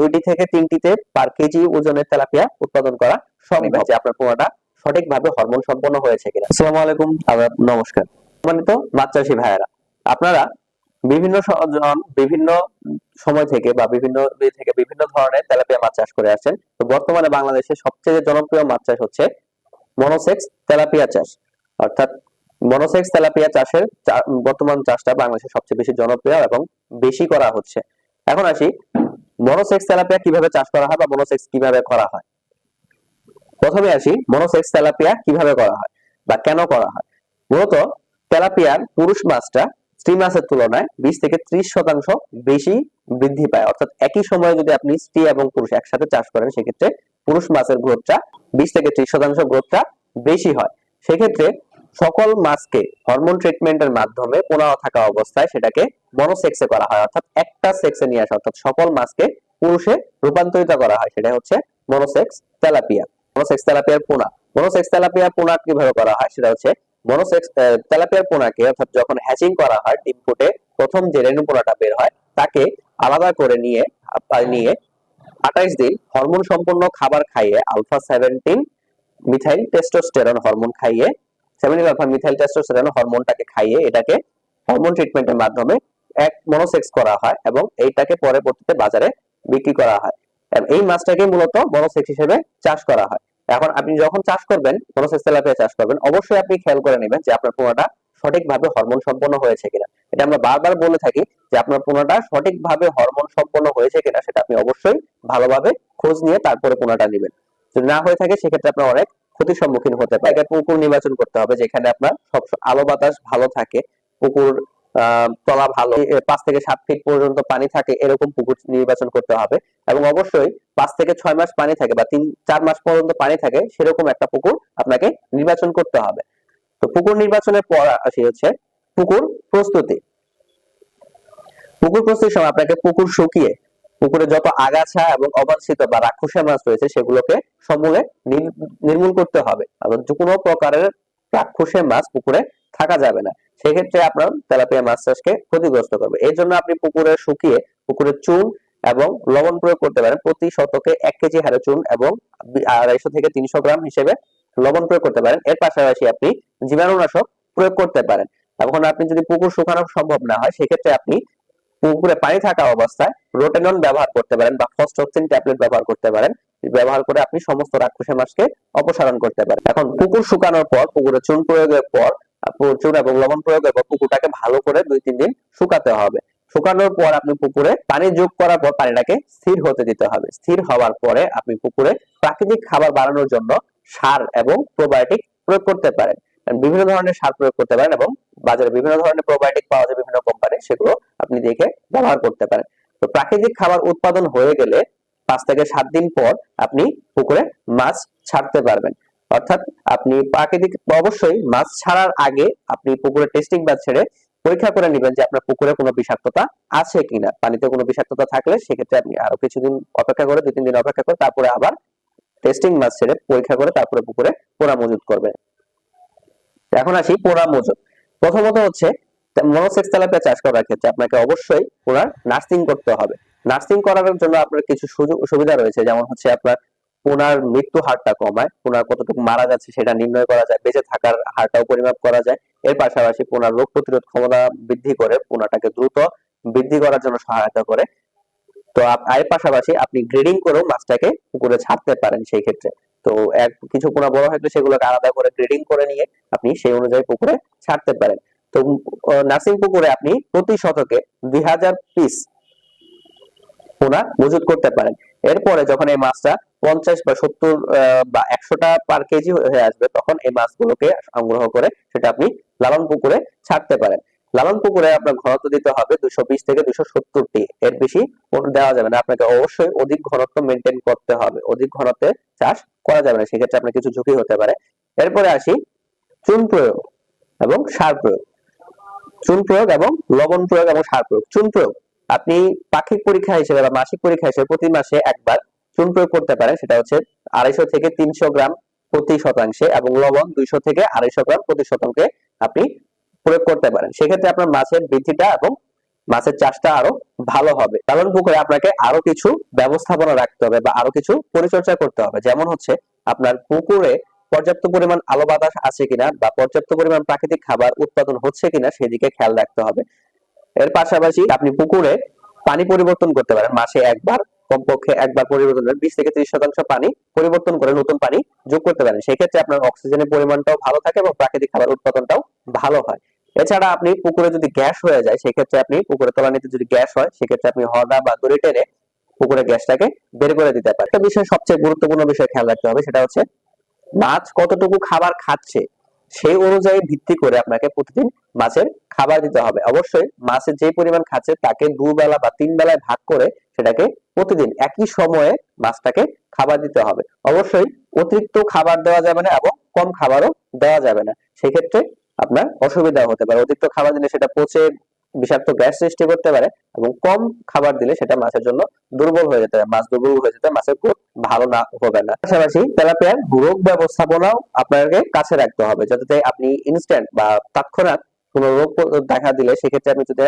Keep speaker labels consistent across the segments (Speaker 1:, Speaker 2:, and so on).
Speaker 1: দুইটি থেকে তিনটিতে পার কেজি ওজনের তেলাপিয়া উৎপাদন করা সম্ভব। যে আপনার পোনাটা সঠিকভাবে হরমোন সম্পন্ন হয়েছে কিনা। আসসালামু আলাইকুম। আদাব নমস্কার। সম্মানিত মাছ চাষী ভাইয়েরা আপনারা বিভিন্ন জন বিভিন্ন সময় থেকে বা বিভিন্ন থেকে বিভিন্ন ধরনের তেলাপিয়া মাছ চাষ করে আসছেন। তো বর্তমানে বাংলাদেশে সবচেয়ে জনপ্রিয় মাছ চাষ হচ্ছে মনোসেক্স তেলাপিয়া চাষ। অর্থাৎ মনোসেক্স তেলাপিয়া চাষের বর্তমান চাষটা বাংলাদেশে সবচেয়ে বেশি জনপ্রিয় এবং বেশি করা হচ্ছে। এখন আসি মনোসেক্স তেলাপিয়া কীভাবে চাষ করা হয় বা মনোসেক্স কীভাবে করা হয়? প্রথমে আসি মনোসেক্স তেলাপিয়া কীভাবে করা হয় বা কেন করা হয়? মূলত তেলাপিয়ার পুরুষ মাছটা স্ত্রী মাছের তুলনায় বিশ থেকে ত্রিশ শতাংশ বেশি বৃদ্ধি পায়। অর্থাৎ একই সময়ে যদি আপনি স্ত্রী এবং পুরুষ একসাথে চাষ করেন, সেক্ষেত্রে পুরুষ মাছের গ্রোথটা বিশ থেকে ত্রিশ শতাংশ গ্রোথটা বেশি হয়। সেক্ষেত্রে সকল মাছকে হরমোন ট্রিটমেন্টের মাধ্যমে পোনা থাকা অবস্থায় সেটাকে মনোসেক্সে করা হয়, অর্থাৎ একটা সেক্সে নিয়ে আসা, অর্থাৎ সকল মাছকে পুরুষে রূপান্তরিত করা হয়। সেটা হচ্ছে মনোসেক্স তেলাপিয়া। মনোসেক্স তেলাপিয়ার পোনা। মনোসেক্স তেলাপিয়ার পোনা কীভাবে করা হয়? সেটা হচ্ছে মনোসেক্স তেলাপিয়ার পোনাকে, অর্থাৎ যখন হ্যাচিং করা হয়, ডিম ফুটে প্রথম যে রেণু পোনাটা বের হয়, তাকে আলাদা করে নিয়ে নিয়ে আঠাইশ দিন হরমোন সম্পন্ন খাবার খাইয়ে alpha seventeen methyl testosterone hormone খাইয়ে সেভেন্টিন আলফা মিথাইল টেস্টোস্টেরন হরমোনটাকে খাইয়ে এটাকে হরমোন ট্রিটমেন্টের মাধ্যমে এক মনোসেক্স করা হয় এবং এইটাকে পরবর্তীতে বাজারে বিক্রি করা হয়। এবং এই মাছটাকে মূলত মনোসেক্স হিসেবে চাষ করা হয়। এখন আপনি যখন চাষ করবেন মনোসেক্স তেলাপিয়া চাষ করবেন, অবশ্যই আপনি খেয়াল করে নেবেন যে আপনার পোনাটা সঠিকভাবে হরমোন সম্পন্ন হয়েছে কিনা। এটা আমরা বারবার বলে থাকি যে আপনার পোনাটা সঠিকভাবে হরমোন সম্পন্ন হয়েছে কিনা, সেটা আপনি অবশ্যই ভালোভাবে খোঁজ নিয়ে তারপরে পোনাটা নেবেন। যদি না হয়ে থাকে, সেক্ষেত্রে আপনার অনেক ক্ষতির সম্মুখীন হতে পারে। পুকুর নির্বাচন করতে হবে, যেখানে আপনার সব আলো বাতাস ভালো থাকে। পুকুর তলা ভালো পাঁচ থেকে সাত ফিট পর্যন্ত পানি থাকে, এরকম পুকুর নির্বাচন করতে হবে। এবং অবশ্যই পাঁচ থেকে ছয় মাস পানি থাকে বা তিন, চার মাস পর্যন্ত পানি থাকে, সেরকম একটা পুকুর আপনাকে নির্বাচন করতে হবে। তো পুকুর নির্বাচনের পর আসি হচ্ছে পুকুর প্রস্তুতি। পুকুর প্রস্তুতির সময় আপনাকে পুকুর শুকিয়ে, পুকুরে যত আগাছা এবং অবাঞ্ছিত বা রাক্ষসে মাছ রয়েছে, সেগুলোকে সমূলে নির- নির্মূল করতে হবে। যে কোনো প্রকারের রাক্ষসে মাছ পুকুরে থাকা যাবে না। সেক্ষেত্রে আপনার তেলাপিয়া মাছ চাষকে ক্ষতিগ্রস্ত করবে। এই জন্য আপনি পুকুরে শুকিয়ে পুকুরে চুন এবং লবণ প্রয়োগ করতে পারেন প্রতি শতকে এক কেজি হারে চুন এবং আড়াইশো থেকে তিনশো গ্রাম হিসেবে লবণ প্রয়োগ করতে পারেন। এর পাশাপাশি আপনি জীবাণুনাশক প্রয়োগ করতে পারেন। এখন আপনি যদি পুকুর শুকানো সম্ভব না হয়, সেক্ষেত্রে আপনি পুকুরে পানি থাকা অবস্থায় রোটেনন ব্যবহার করতে পারেন বা ফসফক্সিন ট্যাবলেট ব্যবহার করতে পারেন। ব্যবহার করে আপনি সমস্ত রাক্ষসে মাছকে অপসারণ করতে পারেন। এখন পুকুর শুকানোর পর, পুকুরে চুন প্রয়োগের পর চুন এবং লবণ প্রয়োগের পর পুকুরটাকে ভালো করে দুই, তিন দিন শুকাতে হবে। শুকানোর পর আপনি পুকুরে পানি যোগ করার পর পানিটাকে স্থির হতে দিতে হবে। স্থির হওয়ার পরে আপনি পুকুরে প্রাকৃতিক খাবার বাড়ানোর জন্য সার এবং প্রোবায়োটিক প্রয়োগ করতে পারেন। বিভিন্ন ধরনের সার প্রয়োগ করতে পারেন এবং বাজারে বিভিন্ন ধরনের প্রোবায়োটিক পাওয়া যায় বিভিন্ন কোম্পানি সেগুলো আপনি দেখে ব্যবহার করতে পারেন। তো প্রাকৃতিক খাবার উৎপাদন হয়ে গেলে পাঁচ থেকে সাত দিন পর আপনি পুকুরে মাছ ছাড়তে পারবেন। অর্থাৎ আপনি প্রাকৃতিক, অবশ্যই মাছ ছাড়ার আগে আপনি পুকুরে টেস্টিং বাদ ছেড়ে পরীক্ষা করে নেবেন যে আপনার পুকুরে কোনো বিষাক্ততা আছে কিনা। পানিতে কোনো বিষাক্ততা থাকলে সেক্ষেত্রে আপনি আরও কিছুদিন অপেক্ষা করে দুই তিন দিন অপেক্ষা করে, তারপরে আবার টেস্টিং মাছ ছেড়ে পরীক্ষা করে তারপরে পুকুরে পোনা মজুত করবেন। এখন আসি পোড়া মজুত। প্রথমত হচ্ছে মনোসেক্স তেলাপিয়া চাষ করার ক্ষেত্রে আপনাকে অবশ্যই পোনার নার্সিং করতে হবে। নার্সিং করার জন্য আপনার কিছু সুযোগ সুবিধা রয়েছে। যেমন হচ্ছে আপনার পোনার মৃত্যু হারটা কমায়, পোনার কতটুকু মারা যাচ্ছে সেটা নির্ণয় করা যায়, বেঁচে থাকার হারটাও পরিমাপ করা যায়। এর পাশাপাশি পোনার রোগ প্রতিরোধ ক্ষমতা বৃদ্ধি করে পোনাটাকে দ্রুত বৃদ্ধি করার জন্য সহায়তা করে। তো এর পাশাপাশি আপনি গ্রেডিং করেও মাছটাকে পুকুরে ছাড়তে পারেন সেই ক্ষেত্রে। তো এক কিছু পোনা বড় হয়তো সেগুলোকে আলাদা করে গ্রেডিং করে নিয়ে আপনি সেই অনুযায়ী পুকুরে ছাড়তে পারেন। তো নার্সিং পুকুরে আপনি প্রতি শতকে দুই হাজার পিস পোনা মজুত করতে পারেন। এরপরে যখন এই মাছটা পঞ্চাশ বা সত্তর বা একশোটা পার কেজি হয়ে আসবে, তখন এই মাছগুলোকে সংগ্রহ করে সেটা আপনি লালন পুকুরে ছাড়তে পারেন। লালন পুকুরে আপনার ঘনত্ব দিতে হবে দুশো বিশ থেকে দুশো সত্তরটি এর বেশি দেওয়া যাবে না। আপনাকে অবশ্যই অধিক ঘনত্ব মেনটেন করতে হবে। অধিক ঘনত্বে চাষ করা যাবে না। সেক্ষেত্রে আপনার কিছু ঝুঁকি হতে পারে। এরপরে আসি চুন প্রয়োগ এবং সার প্রয়োগ। চুন প্রয়োগ এবং লবণ প্রয়োগ এবং সার প্রয়োগ। চুন প্রয়োগ আপনি পাক্ষিক পরীক্ষা হিসেবে বা মাসিক পরীক্ষা হিসেবে প্রতি মাসে একবার চুন প্রয়োগ করতে পারেন। সেটা হচ্ছে আড়াইশো থেকে তিনশো গ্রাম প্রতি শতাংশে এবং লবণ দুইশো থেকে আড়াইশো গ্রাম প্রতি শতাংশে আপনি প্রয়োগ করতে পারেন। সেক্ষেত্রে আপনার মাছের বৃদ্ধিটা এবং মাছের চাষটা আরও ভালো হবে। কারণ পুকুরে আপনাকে আরও কিছু ব্যবস্থাপনা রাখতে হবে বা আরও কিছু পরিচর্যা করতে হবে। যেমন হচ্ছে আপনার পুকুরে পর্যাপ্ত পরিমাণ আলো বাতাস আছে কিনা বা পর্যাপ্ত পরিমাণ প্রাকৃতিক খাবার উৎপাদন হচ্ছে কিনা সেদিকে খেয়াল রাখতে হবে। এর পাশাপাশি আপনি পুকুরে পানি পরিবর্তন করতে পারেন। মাসে একবার, কমপক্ষে একবার পরিবর্তন করেন বিশ থেকে ত্রিশ শতাংশ পানি পরিবর্তন করে নতুন পানি যোগ করতে পারেন। সেক্ষেত্রে আপনার অক্সিজেনের পরিমাণটাও ভালো থাকে এবং প্রাকৃতিক খাবার উৎপাদনটাও ভালো হয়। এছাড়া আপনি পুকুরে যদি গ্যাস হয়ে যায়, সেক্ষেত্রে আপনি পুকুরে তলানিতে যদি গ্যাস হয়, সেক্ষেত্রে আপনি হর্ডা বা দড়ি টেনে পুকুরে গ্যাসটাকে বের করে দিতে পারেন। একটা বিষয় সবচেয়ে গুরুত্বপূর্ণ বিষয় খেয়াল রাখতে হবে, সেটা হচ্ছে মাছ কতটুকু খাবার খাচ্ছে সেই অনুযায়ী ভিত্তি করে আপনাকে প্রতিদিন মাছের খাবার দিতে হবে। অবশ্যই মাছের যে পরিমাণ খাচ্ছে তাকে দুবেলা বা তিন বেলায় ভাগ করে সেটাকে প্রতিদিন একই সময়ে মাছটাকে খাবার দিতে হবে। অবশ্যই অতিরিক্ত খাবার দেওয়া যাবে না এবং কম খাবারও দেওয়া যাবে না। সেক্ষেত্রে আপনার অসুবিধা হতে পারে। অতিরিক্ত খাবার দিলে সেটা পচে বিষাক্ত গ্যাস সৃষ্টি করতে পারে এবং কম খাবার দিলে সেটা মাছের জন্য দুর্বল হয়ে যেতে পারে। মাছ দুর্বল হয়ে যেতে মাছের গ্রোথ ভালো না হবে না। পাশাপাশি তেলাপিয়ার রোগ ব্যবস্থাপনাও আপনাকে কাছে রাখতে হবে, যাতে আপনি ইনস্ট্যান্ট বা তৎক্ষণাৎ কোনো রোগ দেখা দিলে সেক্ষেত্রে আপনি যদি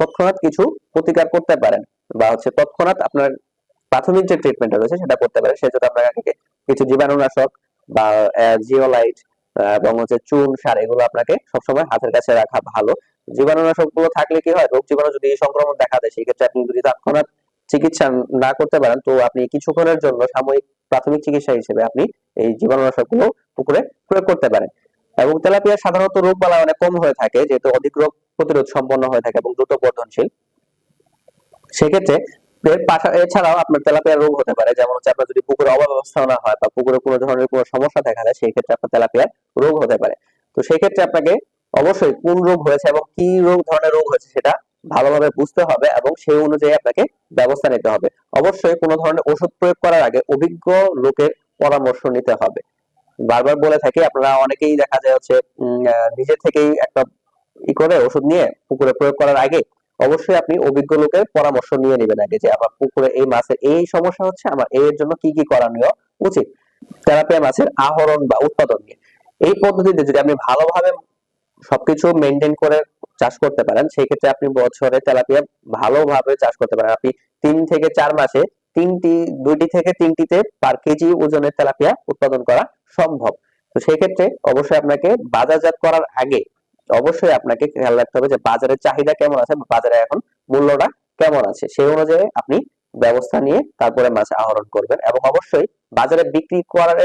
Speaker 1: তৎক্ষণাৎ কিছু প্রতিকার করতে পারেন বা হচ্ছে তৎক্ষণাৎ আপনার প্রাথমিক যে ট্রিটমেন্ট রয়েছে সেটা করতে পারেন সেজন্য আপনাকে কিছু জীবাণুনাশক বা জিওলাইট এবং হচ্ছে চুন, সার, এগুলো আপনাকে সবসময় হাতের কাছে রাখা ভালো। জীবাণুনাশকগুলো থাকলে কি হয়? রোগ জীবাণু যদি সংক্রমণ দেখা দেয় সেক্ষেত্রে আপনি যদি তৎক্ষণাৎ চিকিৎসা না করতে পারেন, তো আপনি কিছুক্ষণের জন্য সাময়িক প্রাথমিক চিকিৎসা হিসেবে আপনি এই জীবাণুনাশকগুলো পুকুরে প্রয়োগ করতে পারেন। এবং তেলাপিয়া সাধারণত রোগ বালা অনেক কম হয়ে থাকে, যেহেতু অধিক রোগ প্রতিরোধ সম্পন্ন হয়ে থাকে এবং দ্রুত বর্ধনশীল। সেক্ষেত্রে এছাড়াও আপনার তেলাপিয়া রোগ হতে পারে, যেমন হচ্ছে আপনার যদি পুকুরে অব্যবস্থাপনা হয় বা পুকুরে কোনো ধরনের কোনো সমস্যা দেখা যায় সেই ক্ষেত্রে আপনার তেলাপিয়ার রোগ হতে পারে। তো সেই ক্ষেত্রে আপনাকে অবশ্যই কোন রোগ হয়েছে এবং কি রোগ ধরনের রোগ হয়েছে সেটা ভালোভাবে বুঝতে হবে এবং সেই অনুযায়ী আপনাকে ব্যবস্থা নিতে হবে। অবশ্যই কোনো ধরনের ওষুধ প্রয়োগ করার আগে অভিজ্ঞ লোকের পরামর্শ নিতে হবে। বারবার বলে থাকি, আপনারা অনেকেই দেখা যায় হচ্ছে নিজে থেকেই একটা ই করে ওষুধ নিয়ে পুকুরে প্রয়োগ করার আগে অবশ্যই আপনি অভিজ্ঞ লোকের পরামর্শ নিয়ে নেবেন আগে যে আমার পুকুরে এই মাছের এই সমস্যা হচ্ছে, আমার এর জন্য কি কি করণীয় উচিত? তেলাপিয়া মাছের আহরণ বা উৎপাদন নিয়ে। এই পদ্ধতিতে যদি আপনি ভালোভাবে সবকিছু মেনটেন করে চাষ করতে পারেন সেই ক্ষেত্রে আপনি বছরে তেলাপিয়া ভালোভাবে চাষ করতে পারেন। আপনি তিন থেকে চার মাসে তিনটি, দুইটি থেকে তিনটিতে পার কেজি ওজনের তেলাপিয়া উৎপাদন করা সম্ভব। তো সেই ক্ষেত্রে অবশ্যই আপনাকে বাজারজাত করার আগে অবশ্যই আপনাকে খেয়াল রাখতে হবে যে বাজারের চাহিদা কেমন আছে, বাজারে এখন মূল্যটা কেমন আছে। সেই অনুযায়ী আপনি ব্যবস্থা নিয়ে তারপরে মাছ আহরণ করবেন এবং অবশ্যই বাজারে বিক্রি করার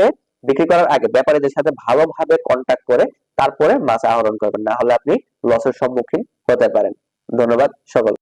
Speaker 1: বিক্রি করার আগে ব্যাপারীদের সাথে ভালোভাবে কন্ট্যাক্ট করে তারপরে মাছ আহরণ করবেন না হলে আপনি লসের সম্মুখীন হতে পারেন। ধন্যবাদ সকল